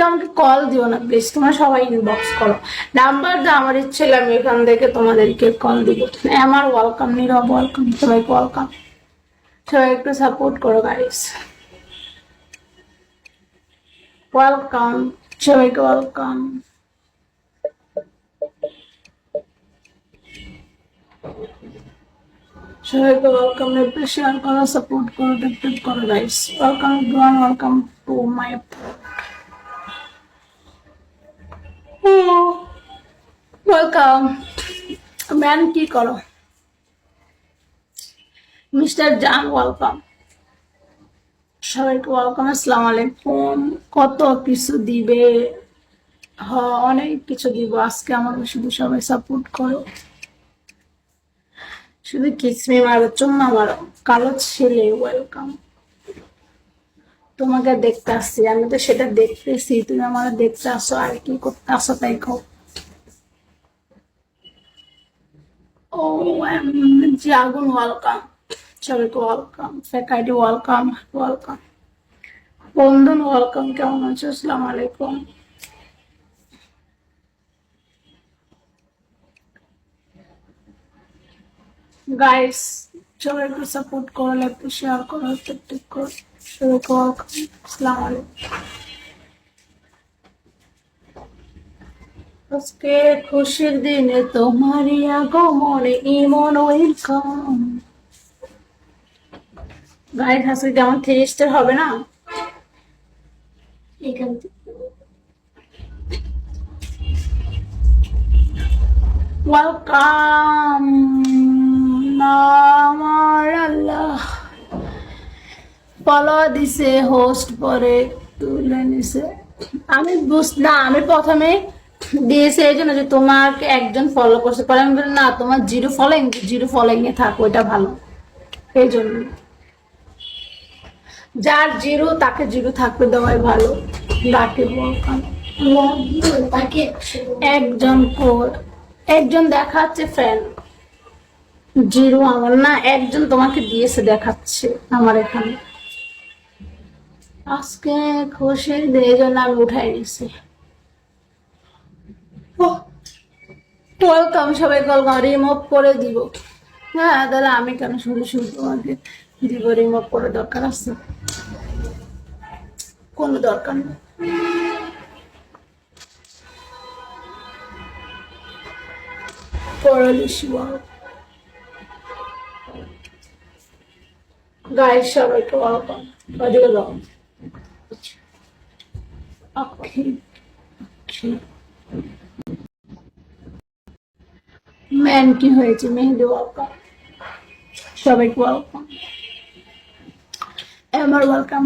কেউ আমাকে কল দিও না প্লিজ তোমরা সবাই ইনবক্স করো। নাম্বার দাও, আমার ইচ্ছে আমি এখান থেকে তোমাদেরকে কল দিব। আমার ওয়েলকাম নীরব ওয়েলকাম সবাইকে ওয়েলকাম সবাই একটু সাপোর্ট করো গাইস ওয়েলকাম সবাইকে ওয়েলকাম সবাইকে ওয়েলকাম শেয়ার করো সাপোর্ট করো টেপ করো guys welcome welcome to my welcome man কি করো? মিস্টার জান ওয়েলকাম সবাইকে ওয়েলকাম আসসালামু আলাইকুম। কত কিছু দিবে? হ অনেক কিছু দিব। আজকে আমাকে শুধু সবাই সাপোর্ট করো। শুধু কিসমি মারো, চুম্মা মারো। কালো ছেলে ওয়েলকাম তোমাকে দেখতে আসছি, আমি তো সেটা দেখতেছি, তুমি আমার দেখতে আসো, আর কি করতে আসো তাই কও। ও জাগুন ওয়েলকাম। সবাইকে welcome faculty welcome welcome. Bondhon welcome, কেমন আছো? আসসালামু আলাইকুম। গাইস, সবাই একটু সাপোর্ট করো একটু শেয়ার করো টিক করো। আজকে খুশির দিনে তোমারই আগমনে ইমন ওয়েলকাম গাইস আজকে যেমন থ্রি হবে না? এখান থেকে। ওয়েলকাম আমার ফলো দিছে হোস্ট পরে তুলে নিছে। আমি বুঝ না, আমি প্রথমে দিয়েছি এই জন্য যে তোমাকে একজন ফলো করছে। পরে আমি না, তোমার জিরো জিরো এ থাকো, এটা ভালো। এই জন্য। যার জিরো, তাকে জিরো থাকতে দেওয়াই ভালো। তাকে একজন একজন দেখাচ্ছে ফ্রেন্ড জিরো আমার না, একজন তোমাকে দিয়েছে, দেখাচ্ছে আমার এখানে। আজকে দিন এই জন্য আমি উঠাই নিছি। ওয়েলকাম সবাই ওয়েলকাম রিমুভ করে দিব। হ্যাঁ তাহলে আমি কেন শুধু শুধু তোমাকে দিব? রিমুভ করে দরকার আছে? কোনো দরকার নেই। পড়ালিশি গাইস সবাইকে ওয়েলকাম যাও ওকে ম্যান কি হয়েছে মেহেদি ওয়েলকাম সবাইকে ওয়েলকাম আমার ওয়েলকাম